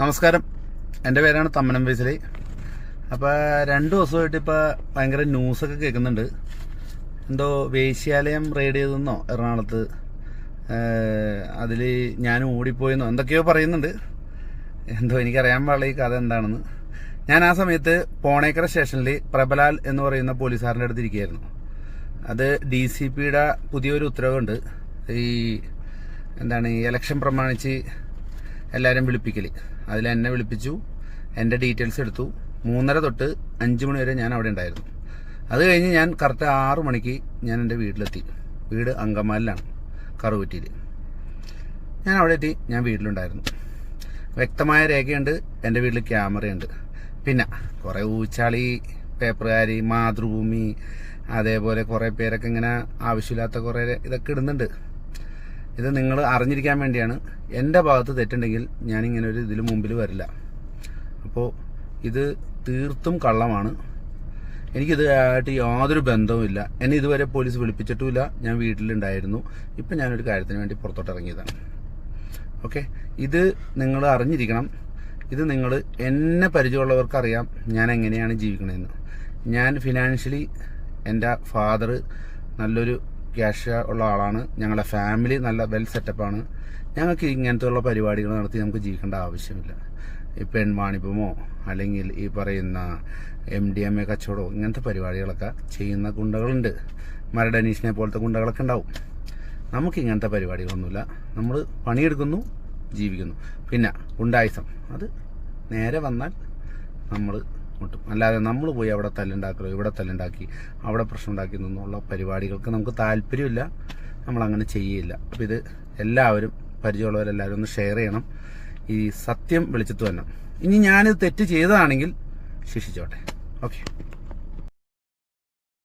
നമസ്കാരം. എന്റെ പേരാണ് തമ്മനം വൈസലി അപ്പോൾ രണ്ട് ദിവസമായിട്ട് ഇപ്പോൾ ഭയങ്കര ന്യൂസൊക്കെ കേൾക്കുന്നുണ്ട്. എന്തോ വേശ്യാലയം റെയ്ഡ് ചെയ്തെന്നോ എറണാകുളത്ത്. അതിൽ ഞാൻ ഓടിപ്പോയെന്നോ എന്തൊക്കെയോ പറയുന്നുണ്ട്. എന്തോ എനിക്കറിയാൻ പാടില്ല ഈ കഥ എന്താണെന്ന്. ഞാൻ ആ സമയത്ത് പോണേക്കര സ്റ്റേഷനിൽ പ്രബലാൽ എന്ന് പറയുന്ന പോലീസുകാരന്റെ അടുത്ത് ഇരിക്കുകയായിരുന്നു. അത് ഡി സി പിയുടെ പുതിയൊരു ഉത്തരവുണ്ട്. ഈ എന്താണ് ഈ ഇലക്ഷൻ പ്രമാണിച്ച് എല്ലാവരും വിളിപ്പിക്കൽ അതിൽ എന്നെ വിളിപ്പിച്ചു എന്റെ ഡീറ്റെയിൽസ് എടുത്തു. മൂന്നര തൊട്ട് അഞ്ച് മണി വരെ ഞാൻ അവിടെ ഉണ്ടായിരുന്നു. അത് കഴിഞ്ഞ് ഞാൻ കറക്റ്റ് ആറു മണിക്ക് ഞാൻ എന്റെ വീട്ടിലെത്തി. വീട് അങ്കമാലിലാണ് കറുകുറ്റിയിൽ ഞാൻ അവിടെ എത്തി ഞാൻ വീട്ടിലുണ്ടായിരുന്നു. വ്യക്തമായ രേഖയുണ്ട് എന്റെ വീട്ടിൽ ക്യാമറയുണ്ട്. പിന്നെ കുറേ ഊച്ചാളി പേപ്പർകാരി മാതൃഭൂമി അതേപോലെ കുറേ പേരൊക്കെ ഇങ്ങനെ ആവശ്യമില്ലാത്ത കുറേ ഇതൊക്കെ ഇടുന്നുണ്ട്. ഇത് നിങ്ങൾ അറിഞ്ഞിരിക്കാൻ വേണ്ടിയാണ്. എന്റെ ഭാഗത്ത് തെറ്റുണ്ടെങ്കിൽ ഞാനിങ്ങനെ ഒരു ഇതിൽ മുമ്പിൽ വരില്ല. അപ്പോൾ ഇത് തീർത്തും കള്ളമാണ്. എനിക്കിതായിട്ട് യാതൊരു ബന്ധവുമില്ല എന്നെ ഇതുവരെ പോലീസ് വിളിപ്പിച്ചിട്ടുമില്ല. ഞാൻ വീട്ടിലുണ്ടായിരുന്നു. ഇപ്പം ഞാനൊരു കാര്യത്തിന് വേണ്ടി പുറത്തോട്ട് ഇറങ്ങിയതാണ്. ഓക്കെ? ഇത് നിങ്ങൾ അറിഞ്ഞിരിക്കണം. ഇത് നിങ്ങൾ എന്നെ പരിചയമുള്ളവർക്ക് അറിയാം ഞാൻ എങ്ങനെയാണ് ജീവിക്കണതെന്ന് ഞാൻ ഫിനാൻഷ്യലി എന്റെ ഫാദർ നല്ലൊരു ക്യാഷ് ഉള്ള ആളാണ്. ഞങ്ങളുടെ ഫാമിലി നല്ല വെൽ സെറ്റപ്പാണ് ഞങ്ങൾക്ക് ഇങ്ങനത്തെ ഉള്ള പരിപാടികൾ നടത്തി നമുക്ക് ജീവിക്കേണ്ട ആവശ്യമില്ല. ഈ പെൺവാണിപ്പമോ അല്ലെങ്കിൽ ഈ പറയുന്ന എം ഡി എം എ കച്ചവടമോ ഇങ്ങനത്തെ പരിപാടികളൊക്കെ ചെയ്യുന്ന ഗുണ്ടകളുണ്ട്. മരടനീഷിനെ പോലത്തെ ഗുണ്ടകളൊക്കെ ഉണ്ടാവും. നമുക്ക് ഇങ്ങനത്തെ പരിപാടികളൊന്നുമില്ല. നമ്മൾ പണിയെടുക്കുന്നു ജീവിക്കുന്നു. പിന്നെ ഗുണ്ടായുസം. അത് നേരെ വന്നാൽ നമ്മൾ മുട്ടും. അല്ലാതെ നമ്മൾ പോയി അവിടെ തല്ലുണ്ടാക്കലോ ഇവിടെ തല്ലുണ്ടാക്കി അവിടെ പ്രശ്നം ഉണ്ടാക്കി എന്നുള്ള പരിപാടികൾക്ക് നമുക്ക് താല്പര്യമില്ല. നമ്മളങ്ങനെ ചെയ്യില്ല. അപ്പം ഇത് എല്ലാവരും പരിചയമുള്ളവരെല്ലാവരും ഒന്ന് ഷെയർ ചെയ്യണം. ഈ സത്യം വിളിച്ചിട്ട് തന്നെ ഇനി ഞാനിത് തെറ്റ് ചെയ്തതാണെങ്കിൽ ശിക്ഷിച്ചോട്ടെ. ഓക്കെ